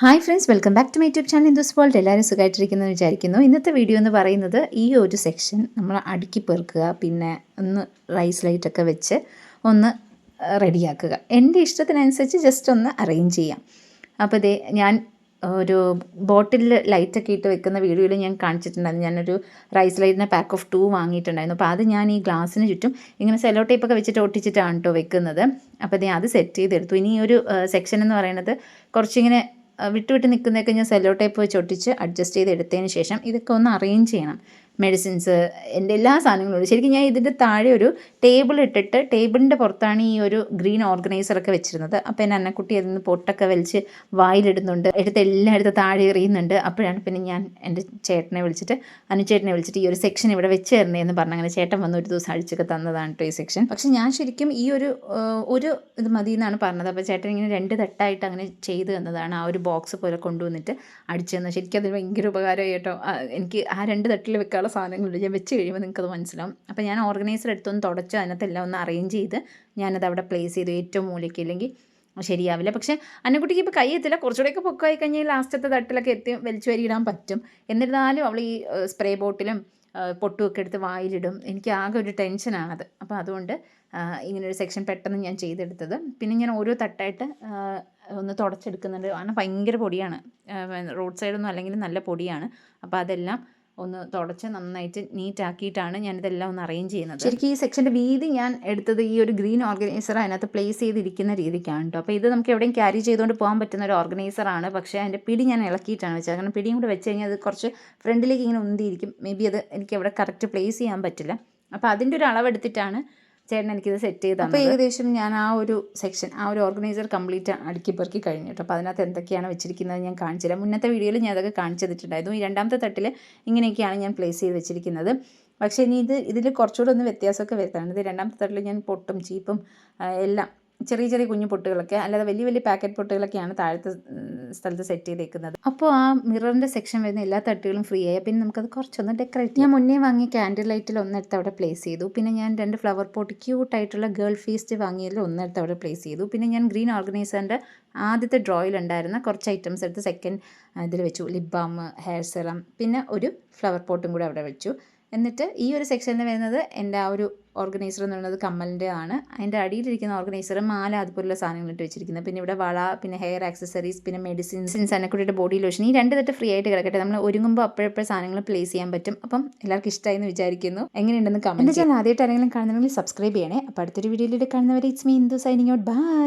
Hi friends welcome back to my YouTube channel Indu's world എല്ലാവരും സുഖമായിട്ടിരിക്കുന്നു വിചാരിക്കുന്നു. ഇന്നത്തെ വീഡിയോ എന്ന് പറയുന്നത് ഈ ഒരു സെക്ഷൻ നമ്മൾ അടുക്കി പെറുക്കുക പിന്നെ ഒന്ന് റൈസ് ലൈറ്റൊക്കെ വെച്ച് ഒന്ന് റെഡിയാക്കുക എന്റെ ഇഷ്ടത്തിനനുസരിച്ച് ജസ്റ്റ് ഒന്ന് അറേഞ്ച് ചെയ്യാം. അപ്പോൾ ഇതേ ഞാൻ ഒരു ബോട്ടിലിൽ ലൈറ്റൊക്കെ ഇട്ട് വെക്കുന്ന വീഡിയോയിൽ ഞാൻ കാണിച്ചിട്ടുണ്ടായിരുന്നു. ഞാനൊരു റൈസ് ലൈറ്റിന്റെ പാക്ക് ഓഫ് ടു വാങ്ങിയിട്ടുണ്ടായിരുന്നു. അപ്പോൾ അത് ഞാൻ ഈ ഗ്ലാസ്സിന് ചുറ്റും ഇങ്ങനെ സെലോ ടേപ്പൊക്കെ വെച്ചിട്ട് ഒട്ടിച്ചിട്ടാണ് കേട്ടോ വെക്കുന്നത്. അപ്പോൾ ഇതേ അത് സെറ്റ് ചെയ്തെടുത്തു. ഇനി ഒരു സെക്ഷൻ എന്ന് പറയുന്നത് കുറച്ചിങ്ങനെ വിട്ട് വിട്ട് നിൽക്കുന്നതൊക്കെ ഞാൻ സെല്ലോ ടൈപ്പ് വെച്ച് ഒട്ടിച്ച് അഡ്ജസ്റ്റ് ചെയ്ത് എടുത്തതിന് ശേഷം ഇതൊക്കെ ഒന്ന് അറേഞ്ച് ചെയ്യണം. മെഡിസിൻസ് എന്റെ എല്ലാ സാധനങ്ങളും ഉണ്ട്. ശരിക്കും ഞാൻ ഇതിന്റെ താഴെ ഒരു ടേബിൾ ഇട്ടിട്ട് ടേബിളിന്റെ പുറത്താണ് ഈ ഒരു ഗ്രീൻ ഓർഗനൈസറൊക്കെ വെച്ചിരുന്നത്. അപ്പോൾ എന്റെ അന്നക്കുട്ടി അതിൽ നിന്ന് പൊട്ടൊക്കെ വലിച്ച് വായിലിടുന്നുണ്ട്. എടുത്ത് എല്ലായിടത്തും താഴെ എറിയുന്നുണ്ട്. അപ്പോഴാണ് പിന്നെ ഞാൻ എന്റെ ചേട്ടനെ വിളിച്ചിട്ട് അനുചേട്ടനെ വിളിച്ചിട്ട് ഈ ഒരു സെക്ഷൻ ഇവിടെ വെച്ച് തരണേ എന്ന് പറഞ്ഞ് അങ്ങനെ ചേട്ടൻ വന്ന് ഒരു ദിവസം അഴിച്ചൊക്കെ തന്നതാണ് ഈ സെക്ഷൻ പക്ഷേ ഞാൻ ശരിക്കും ഈ ഒരു ഒരു ഇത് മതി എന്നാണ് പറഞ്ഞത്. അപ്പോൾ ചേട്ടൻ ഇങ്ങനെ രണ്ട് തട്ടായിട്ട് അങ്ങനെ ചെയ്തു തന്നതാണ്. ആ ഒരു ബോക്സ് പോലെ കൊണ്ടുവന്നിട്ട് അടിച്ചു തന്നത്. ശരിക്കും അത് ഭയങ്കര ഉപകാരമായി കേട്ടോ. എനിക്ക് ആ രണ്ട് തട്ടിൽ വെക്കാനുള്ള സാധനങ്ങളുണ്ട്. ഞാൻ വെച്ച് കഴിയുമ്പോൾ നിങ്ങൾക്കത് മനസ്സിലാവും. അപ്പോൾ ഞാൻ ഓർഗനൈസർ എടുത്തൊന്ന് തുടച്ച് അതിനകത്തെല്ലാം ഒന്ന് അറേഞ്ച് ചെയ്ത് ഞാനത് അവിടെ പ്ലേസ് ചെയ്തു. ഏറ്റവും മൂലയ്ക്ക് ഇല്ലെങ്കിൽ ശരിയാവില്ല. പക്ഷേ അന്നക്കുട്ടിക്ക് ഇപ്പോൾ കൈ എത്തില്ല. കുറച്ചുകൂടെയൊക്കെ പൊക്കമായി കഴിഞ്ഞാൽ ലാസ്റ്റത്തെ തട്ടിലൊക്കെ എത്തി വലിച്ചു വരിയിടാൻ പറ്റും. എന്നിരുന്നാലും അവൾ ഈ സ്പ്രേ ബോട്ടിലും പൊട്ടുമൊക്കെ എടുത്ത് വായിലിടും. എനിക്ക് ആകെ ഒരു ടെൻഷനാണത് അപ്പോൾ അതുകൊണ്ട് ഇങ്ങനൊരു സെക്ഷൻ പെട്ടെന്ന് ഞാൻ ചെയ്തെടുത്തത്. പിന്നെ ഞാൻ ഓരോ തട്ടായിട്ട് ഒന്ന് തുടച്ചെടുക്കുന്നുണ്ട്. കാരണം ഭയങ്കര പൊടിയാണ്. റോഡ് സൈഡൊന്നും അല്ലെങ്കിൽ നല്ല പൊടിയാണ്. അപ്പോൾ അതെല്ലാം ഒന്ന് തുടച്ച് നന്നായിട്ട് നീറ്റ് ആക്കിയിട്ടാണ് ഞാനിതെല്ലാം ഒന്ന് അറേഞ്ച് ചെയ്യുന്നത്. ശരിക്കും ഈ സെക്ഷന്റെ വീതി ഞാൻ എടുത്തത് ഈ ഒരു ഗ്രീൻ ഓർഗനൈസർ അതിനകത്ത് പ്ലേസ് ചെയ്തിരിക്കുന്ന രീതിക്കാണ് കേട്ടോ അപ്പോൾ ഇത് നമുക്ക് എവിടെയും ക്യാരി ചെയ്തുകൊണ്ട് പോകാൻ പറ്റുന്ന ഒരു ഓർഗനൈസറാണ് പക്ഷേ അതിന്റെ പിടി ഞാൻ ഇളക്കിയിട്ടാണ് വെച്ചത്. കാരണം പിടിയും കൂടെ വെച്ച് കഴിഞ്ഞാൽ അത് കുറച്ച് ഫ്രണ്ടിലേക്ക് ഇങ്ങനെ ഉന്തിയിരിക്കും. മേ ബി അത് എനിക്ക് എവിടെ കറക്റ്റ് പ്ലേസ് ചെയ്യാൻ പറ്റില്ല. അപ്പോൾ അതിന്റെ ഒരു അളവെടുത്തിട്ടാണ് ചേട്ടൻ എനിക്കിത് സെറ്റ് ചെയ്ത് അപ്പോൾ ഏകദേശം ഞാൻ ആ ഒരു സെക്ഷൻ ആ ഒരു ഓർഗനൈസർ കംപ്ലീറ്റ് അടുക്കി പെറുക്കി കഴിഞ്ഞു കേട്ടോ. അപ്പോൾ അതിനകത്ത് എന്തൊക്കെയാണ് വെച്ചിരിക്കുന്നത് ഞാൻ കാണിച്ചില്ല മുന്നത്തെ വീഡിയോയിൽ ഞാൻ അതൊക്കെ കാണിച്ചു തന്നിട്ടുണ്ടായിരുന്നു. ഈ രണ്ടാമത്തെ തട്ടിൽ ഇങ്ങനെയൊക്കെയാണ് ഞാൻ പ്ലേസ് ചെയ്ത് വെച്ചിരിക്കുന്നത്. പക്ഷേ ഇനി ഇത് ഇതിൽ കുറച്ചുകൂടെ ഒന്ന് വ്യത്യാസമൊക്കെ വരുത്താനുണ്ട്. ഇത് രണ്ടാമത്തെ തട്ടിൽ ഞാൻ പൊട്ടും ചീപ്പും എല്ലാം ചെറിയ ചെറിയ കുഞ്ഞു പൊട്ടുകളൊക്കെ അല്ലാതെ വലിയ വലിയ പാക്കറ്റ് പൊട്ടുകളൊക്കെയാണ് താഴത്തെ സ്ഥലത്ത് സെറ്റ് ചെയ്തേക്കുന്നത്. അപ്പോൾ ആ മിററിന്റെ സെക്ഷൻ വരുന്ന എല്ലാ തട്ടുകളും ഫ്രീ ആയി. പിന്നെ നമുക്കത് കുറച്ചൊന്ന് ഡെക്കറേറ്റ് ഞാൻ മുന്നേ വാങ്ങിയ ക്യാൻഡിൽ ലൈറ്റിൽ ഒന്നെടുത്ത് അവിടെ പ്ലേസ് ചെയ്തു. പിന്നെ ഞാൻ രണ്ട് ഫ്ലവർ പോട്ട് ക്യൂട്ടായിട്ടുള്ള ഗേൾ ഫീസ്റ്റ് വാങ്ങിയതിൽ ഒന്നെടുത്ത് അവിടെ പ്ലേസ് ചെയ്തു. പിന്നെ ഞാൻ ഗ്രീൻ ഓർഗനൈസറിന്റെ ആദ്യത്തെ ഡ്രോയിലുണ്ടായിരുന്ന കുറച്ച് ഐറ്റംസ് എടുത്ത് സെക്കൻഡ് ഇതിൽ വെച്ചു. ലിപ് ബാം ഹെയർ സെറം പിന്നെ ഒരു ഫ്ലവർ പോട്ടും കൂടെ അവിടെ വെച്ചു. എന്നിട്ട് ഈ ഒരു സെക്ഷനിൽ വരുന്നത് എന്റെ ആ ഒരു ഓർഗനൈസർ എന്ന് പറയുന്നത് കമ്മലിന്റെ ആണ്. അതിന്റെ അടിയിലിരിക്കുന്ന ഓർഗനൈസർ മാല അതുപോലുള്ള സാധനങ്ങൾ ഇട്ട് വെച്ചിരിക്കുന്നത്. പിന്നെ ഇവിടെ വള പിന്നെ ഹെയർ ആക്സസറീസ് പിന്നെ മെഡിസിൻസ് അനക്കുട്ടിയുടെ ബോഡി ലോഷൻ ഈ രണ്ട് തട്ട് ഫ്രീ ആയിട്ട് കിടക്കട്ടെ. നമ്മൾ ഒരുങ്ങുമ്പോൾ അപ്പോഴപ്പോഴും സാധനങ്ങൾ പ്ലേസ് ചെയ്യാൻ പറ്റും. അപ്പം എല്ലാവർക്കും ഇഷ്ടമായി എന്ന് വിചാരിക്കുന്നു. എങ്ങനെയുണ്ടെന്ന് കമന്റ് ചെയ്യാൻ ആദ്യമായിട്ട് ആരെങ്കിലും കാണുന്നുണ്ടെങ്കിൽ സബ്സ്ക്രൈബ് ചെയ്യണേ. അപ്പോൾ അടുത്തൊരു വീഡിയോയിൽ കാണുന്നവരെ it's me Indu signing out bye